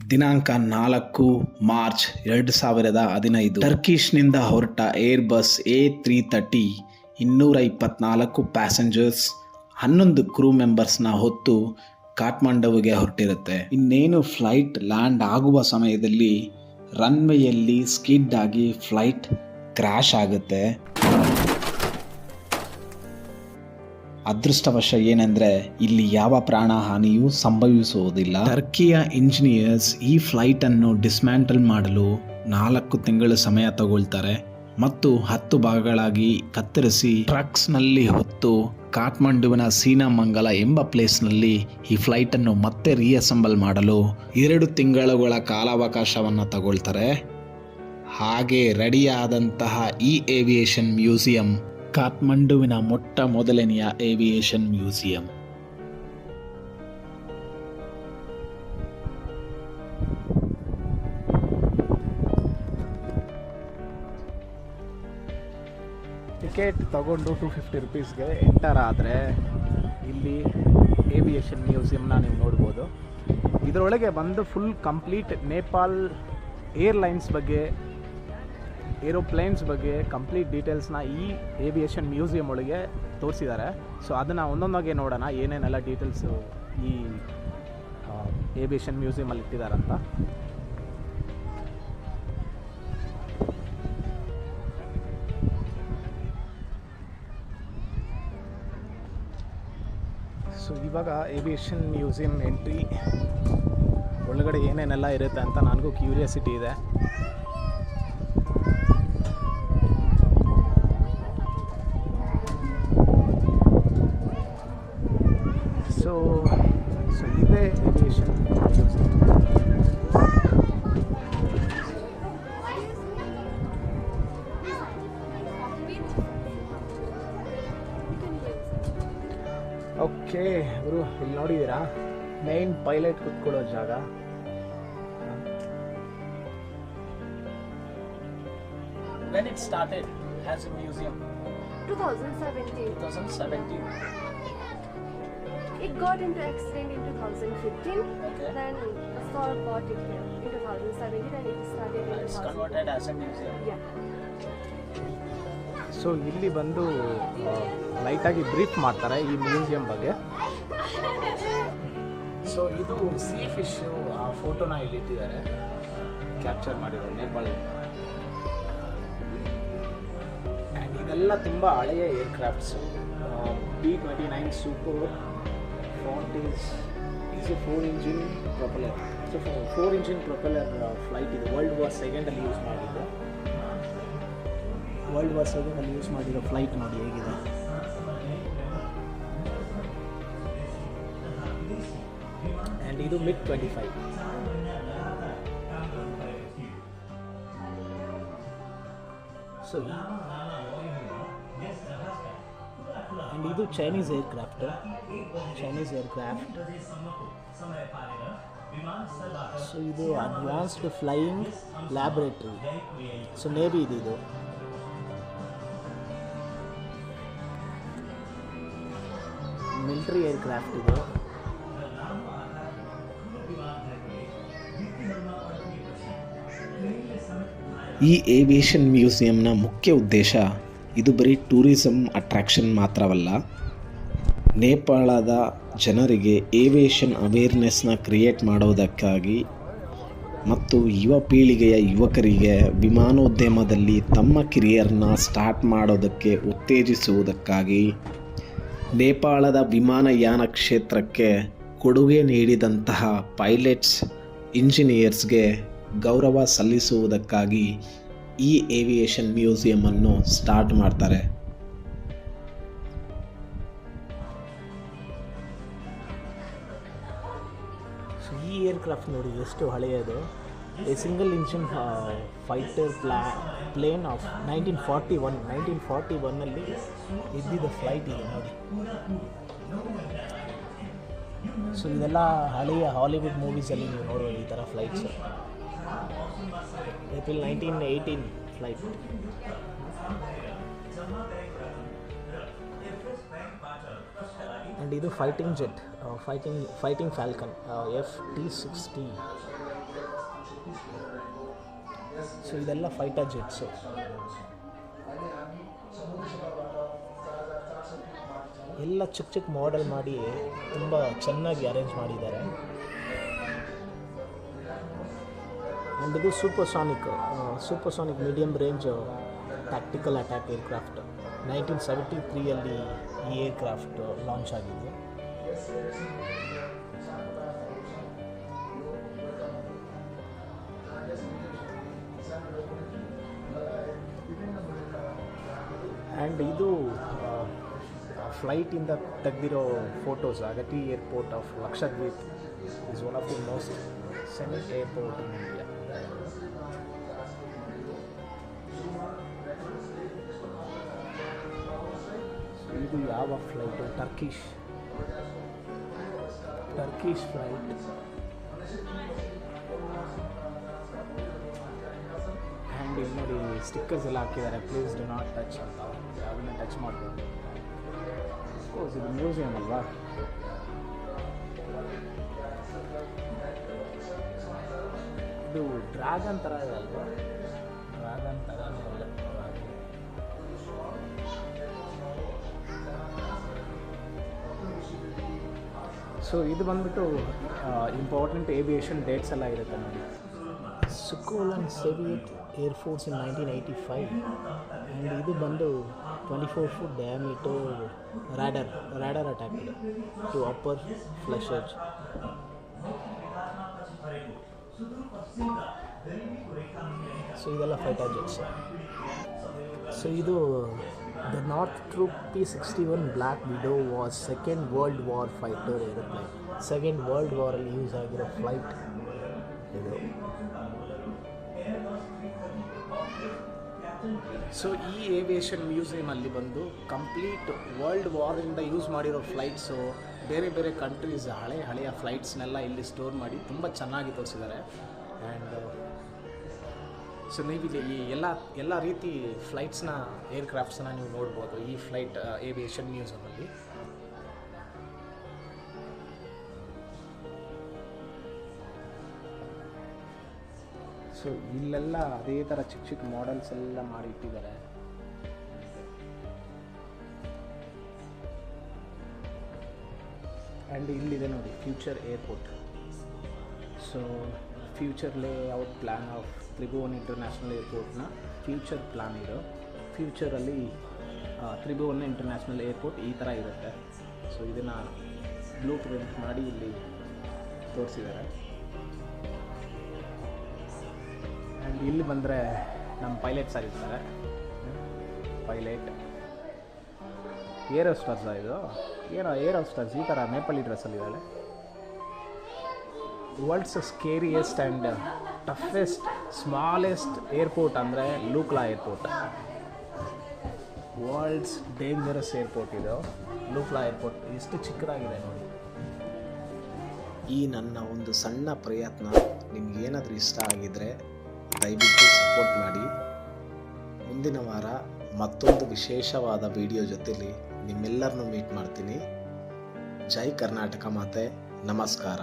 ದಿನಾಂಕ ನಾಲ್ಕು ಮಾರ್ಚ್ ಎರಡು ಸಾವಿರದ ಹದಿನೈದು. ಟರ್ಕಿಷ್ನಿಂದ ಹೊರಟ Airbus A three thirty ಇನ್ನೂರ ಇಪ್ಪತ್ನಾಲ್ಕು ಪ್ಯಾಸೆಂಜರ್ಸ್, ಹನ್ನೊಂದು ಕ್ರೂ ಮೆಂಬರ್ಸ್ನ ಹೊತ್ತು ಕಾಠ್ಮಂಡುವಿಗೆ ಹೊರಟಿರುತ್ತೆ. ಇನ್ನೇನು ಫ್ಲೈಟ್ ಲ್ಯಾಂಡ್ ಆಗುವ ಸಮಯದಲ್ಲಿ ರನ್ವೇಯಲ್ಲಿ ಸ್ಕಿಡ್ ಆಗಿ ಫ್ಲೈಟ್ ಕ್ರ್ಯಾಶ್ ಆಗುತ್ತೆ. ಅದೃಷ್ಟವಶ ಏನಂದ್ರೆ ಇಲ್ಲಿ ಯಾವ ಪ್ರಾಣ ಹಾನಿಯೂ ಸಂಭವಿಸುವುದಿಲ್ಲ. ಟರ್ಕಿಯ ಇಂಜಿನಿಯರ್ಸ್ ಈ ಫ್ಲೈಟ್ ಅನ್ನು ಡಿಸ್ಮ್ಯಾಂಟಲ್ ಮಾಡಲು ನಾಲ್ಕು ತಿಂಗಳು ಸಮಯ ತಗೊಳ್ತಾರೆ ಮತ್ತು ಹತ್ತು ಭಾಗಗಳಾಗಿ ಕತ್ತರಿಸಿ ಟ್ರಕ್ಸ್ನಲ್ಲಿ ಹೊತ್ತು ಕಾಠ್ಮಂಡುವಿನ ಸೀನಾಮಂಗಲ ಎಂಬ ಪ್ಲೇಸ್ನಲ್ಲಿ ಈ ಫ್ಲೈಟನ್ನು ಮತ್ತೆ ರೀಅಸೆಂಬಲ್ ಮಾಡಲು ಎರಡು ತಿಂಗಳುಗಳ ಕಾಲಾವಕಾಶವನ್ನು ತಗೊಳ್ತಾರೆ. ಹಾಗೆ ರೆಡಿಯಾದಂತಹ ಈ ಏವಿಯೇಷನ್ ಮ್ಯೂಸಿಯಂ ಕಾಠ್ಮಂಡುವಿನ ಮೊಟ್ಟ ಮೊದಲನೆಯ ಏವಿಯೇಷನ್ ಮ್ಯೂಸಿಯಂ. ಟಿಕೆಟ್ ತಗೊಂಡು ಟು ಫಿಫ್ಟಿ ರುಪೀಸ್ಗೆ ಎಂಟರ್ ಆದರೆ ಇಲ್ಲಿ ಏವಿಯೇಷನ್ ಮ್ಯೂಸಿಯಮ್ನ ನೀವು ನೋಡ್ಬೋದು. ಇದರೊಳಗೆ ಬಂದು ಫುಲ್ ಕಂಪ್ಲೀಟ್ ನೇಪಾಲ್ ಏರ್ಲೈನ್ಸ್ ಬಗ್ಗೆ ಏರೋಪ್ಲೇನ್ಸ್ ಬಗ್ಗೆ ಕಂಪ್ಲೀಟ್ ಡೀಟೇಲ್ಸ್ನ ಈ ಏವಿಯೇಷನ್ ಮ್ಯೂಸಿಯಂ ಒಳಗೆ ತೋರಿಸಿದ್ದಾರೆ. ಸೊ ಅದನ್ನು ಒಂದೊಂದಾಗೆ ನೋಡೋಣ, ಏನೇನೆಲ್ಲ ಡೀಟೇಲ್ಸು ಈ ಏವಿಯೇಷನ್ ಮ್ಯೂಸಿಯಮಲ್ಲಿ ಇಟ್ಟಿದ್ದಾರಂತ ಸೊ ಇವಾಗ ಏವಿಯೇಷನ್ ಮ್ಯೂಸಿಯಂ ಎಂಟ್ರಿ ಒಳಗಡೆ ಏನೇನೆಲ್ಲ ಇರುತ್ತೆ ಅಂತ ನನಗೂ ಕ್ಯೂರಿಯಾಸಿಟಿ ಇದೆ. ಓಕೆ ಗುರು ಇಲ್ಲಿ ನೋಡಿದ್ದೀರಾ ಮೈನ್ ಪೈಲಟ್ ಕುತ್ಕೊಳ್ಳೋ ಜಾಗ When it started as a museum, 2017. 2017. It got into accident in 2015. Okay. Then Saul bought it here in 2017 and it started in It's 2000. converted as a museum. Yeah. So ಇಲ್ಲಿ ಬಂದು ಲೈಟಾಗಿ brief ಮಾಡ್ತಾರೆ ಈ museum ಬಗ್ಗೆ. So ಇದು sea fish ಆ ಫೋಟೋನ ಇಲ್ಲಿ ಇಟ್ಟಿದ್ದಾರೆ. ಕ್ಯಾಪ್ಚರ್ ಮಾಡಿರೋ ನೇಪಾಳ ಆ್ಯಂಡ್ ಇದೆಲ್ಲ ತುಂಬ ಹಳೆಯ aircrafts B twenty nine super font is is a four engine propeller so four engine propeller flight ಇದು ವರ್ಲ್ಡ್ ವಾರ್ ಸೆಕೆಂಡಲ್ಲಿ ಯೂಸ್ ಮಾಡಿದ್ದು. ವರ್ಲ್ಡ್ ವಾರ್ ಅಲ್ಲಿ ಯೂಸ್ ಮಾಡಿರೋ ಫ್ಲೈಟ್ ನೋಡಿ ಹೇಗಿದೆ. ಆ್ಯಂಡ್ ಇದು mid twenty five so and ಇದು Chinese aircraft Chinese aircraft so ಇದು advanced flying laboratory so navy ಇದು. ಮಿಲಿಟರಿ ಏರ್ಕ್ರಾಫ್ಟ್ ಇದು. ಈ ಏವಿಯೇಷನ್ ಮ್ಯೂಸಿಯಂನ ಮುಖ್ಯ ಉದ್ದೇಶ ಇದು ಬರೀ ಟೂರಿಸಂ ಅಟ್ರಾಕ್ಷನ್ ಮಾತ್ರವಲ್ಲ, ನೇಪಾಳದ ಜನರಿಗೆ ಏವಿಯೇಷನ್ ಅವೇರ್ನೆಸ್ನ ಕ್ರಿಯೇಟ್ ಮಾಡೋದಕ್ಕಾಗಿ ಮತ್ತು ಯುವ ಪೀಳಿಗೆಯ ಯುವಕರಿಗೆ ವಿಮಾನೋದ್ಯಮದಲ್ಲಿ ತಮ್ಮ ಕಿರಿಯರ್ನ ಸ್ಟಾರ್ಟ್ ಮಾಡೋದಕ್ಕೆ ಉತ್ತೇಜಿಸುವುದಕ್ಕಾಗಿ ನೇಪಾಳದ ವಿಮಾನಯಾನ ಕ್ಷೇತ್ರಕ್ಕೆ ಕೊಡುಗೆ ನೀಡಿದಂತಹ ಪೈಲಟ್ಸ್, ಇಂಜಿನಿಯರ್ಸ್ಗೆ ಗೌರವ ಸಲ್ಲಿಸುವುದಕ್ಕಾಗಿ ಈ ಏವಿಯೇಷನ್ ಮ್ಯೂಸಿಯಮನ್ನು ಸ್ಟಾರ್ಟ್ ಮಾಡ್ತಾರೆ. ಈ ಏರ್ಕ್ರಾಫ್ಟ್ ನೋಡಿ ಎಷ್ಟು ಹಳೆಯದು. A single engine fighter pla plane of nineteen forty one nineteen forty ಒನ್ನಲ್ಲಿ ಇದ್ದಿದ್ದ ಫ್ಲೈಟ್ ಇದೆ ನೋಡಿ. ಸೊ ಇದೆಲ್ಲ ಹಳೆಯ ಹಾಲಿವುಡ್ ಮೂವೀಸಲ್ಲಿ ನೀವು ನೋಡ್ಬೋದು ಈ ಥರ flights April nineteen eighteen flight and ಇದು fighting jet fighting fighting falcon F T sixty so ಇದೆಲ್ಲ ಫೈಟರ್ ಜೆಟ್ಸು ಎಲ್ಲ ಚಿಕ್ಕ ಚಿಕ್ಕ ಮಾಡೆಲ್ ಮಾಡಿ ತುಂಬ ಚೆನ್ನಾಗಿ ಅರೇಂಜ್ ಮಾಡಿದ್ದಾರೆ. ಆ್ಯಂಡ್ ಇದು supersonic supersonic medium range tactical attack aircraft nineteen seventy ತ್ರೀಯಲ್ಲಿ ಈ ಏರ್ಕ್ರಾಫ್ಟ್ ಲಾಂಚ್ ಆಗಿದೆ. ಆ್ಯಂಡ್ ಇದು ಫ್ಲೈಟಿಂದ ತೆಗೆದಿರೋ photos Agatti airport of Lakshadweep is one of the most semi airport in India ಇದು ಯಾವ flight Turkish Turkish flight hand ಇಲ್ಲಿ ನೋಡಿ stickers ಎಲ್ಲ ಹಾಕಿದ್ದಾರೆ. ಪ್ಲೀಸ್ ಡು ನಾಟ್ ಟಚ್ ಅಂತ ಟಚ್ ಮಾಡ್ಬೋದು ಕೋರ್ಸ್ ಇದು ಮ್ಯೂಸಿಯಂ ಅಲ್ವಾ? ಇದು ಡ್ರ್ಯಾಗನ್ ಥರ ಇದೆ ಅಲ್ವಾ? ಡ್ರ್ಯಾಗನ್ ಥರ ಸೊ ಇದು ಬಂದ್ಬಿಟ್ಟು ಇಂಪಾರ್ಟೆಂಟ್ ಏವಿಯೇಷನ್ ಡೇಟ್ಸ್ ಎಲ್ಲ ಇರುತ್ತೆ ನೋಡಿ. Sukhoi Soviet air force in nineteen eighty five and ಇದು ಬಂದು twenty four foot diameter radar radar attack to upper fuselage so ಇದೆಲ್ಲ ಫೈಟರ್ ಜೆಟ್ಸ್ ಸೊ ಇದು the Northrop P sixty one Black Widow was second world war fighter aeroplane second world ವಾರಲ್ಲಿ use ಆಗಿರೋ flight ಇದು. So ಈ aviation ಮ್ಯೂಸಿಯಮಲ್ಲಿ ಬಂದು complete world ವಾರಿಂದ use ಮಾಡಿರೋ flights ಬೇರೆ ಬೇರೆ ಕಂಟ್ರೀಸ್ ಹಳೆ ಹಳೆಯ ಫ್ಲೈಟ್ಸ್ನೆಲ್ಲ ಇಲ್ಲಿ ಸ್ಟೋರ್ ಮಾಡಿ ತುಂಬ ಚೆನ್ನಾಗಿ ತೋರಿಸಿದ್ದಾರೆ. ಆ್ಯಂಡ್ ಸೊ ನೀವು ಇಲ್ಲಿ ಈ ಎಲ್ಲ ಎಲ್ಲ ರೀತಿ ಫ್ಲೈಟ್ಸ್ನ ಏರ್ಕ್ರಾಫ್ಟ್ಸನ್ನ ನೀವು ನೋಡ್ಬೋದು ಈ ಫ್ಲೈಟ್ ಏವಿಯೇಷನ್ ಮ್ಯೂಸಿಯಮಲ್ಲಿ ಸೊ ಇಲ್ಲೆಲ್ಲ ಅದೇ ಥರ ಚಿಕ್ಕ ಚಿಕ್ಕ ಮಾಡೆಲ್ಸ್ ಎಲ್ಲ ಮಾಡಿ ಇಟ್ಟಿದ್ದಾರೆ. ಆ್ಯಂಡ್ ಇಲ್ಲಿದೆ ನೋಡಿ future airport so future layout plan of Tribhuvan international ಏರ್ಪೋರ್ಟ್ನ future plan ಇದು. ಫ್ಯೂಚರಲ್ಲಿ ತ್ರಿಭುವನ್ ಇಂಟರ್ನ್ಯಾಷನಲ್ ಏರ್ಪೋರ್ಟ್ ಈ ಥರ ಇರುತ್ತೆ. ಸೊ ಇದನ್ನು ಬ್ಲೂ ಪ್ರಿಂಟ್ ಮಾಡಿ ಇಲ್ಲಿ ತೋರಿಸಿದ್ದಾರೆ. ಇಲ್ಲಿ ಬಂದರೆ ನಮ್ಮ ಪೈಲಟ್ಸ್ ಇರ್ತಾರೆ. ಪೈಲಟ್. ಏರ್ ಹೋಸ್ಟರ್ಸ ಇದು? ಏನೋ ಏರ್ ಹೋಸ್ಟರ್ಸ್, ಈ ಥರ Nepali ಡ್ರೆಸ್ಸಲ್ಲಿದ್ದಾಳೆ world's scariest and toughest smallest airport ಅಂದರೆ Lukla airport. World's dangerous airport ಇದು. ಲೂಕ್ಲಾ ಏರ್ಪೋರ್ಟ್ ಎಷ್ಟು ಚಿಕ್ಕದಾಗಿದೆ ನೋಡಿ. ಈ ನನ್ನ ಒಂದು ಸಣ್ಣ ಪ್ರಯತ್ನ ನಿಮ್ಗೇನಾದರೂ ಇಷ್ಟ ಆಗಿದ್ರೆ ದಯವಿಟ್ಟು ಸಪೋರ್ಟ್ ಮಾಡಿ. ಮುಂದಿನ ವಾರ ಮತ್ತೊಂದು ವಿಶೇಷವಾದ ವಿಡಿಯೋ ಜೊತೆಲಿ ನಿಮ್ಮೆಲ್ಲರನ್ನೂ ಮೀಟ್ ಮಾಡ್ತೀನಿ. ಜೈ ಕರ್ನಾಟಕ ಮಾತೆ. ನಮಸ್ಕಾರ.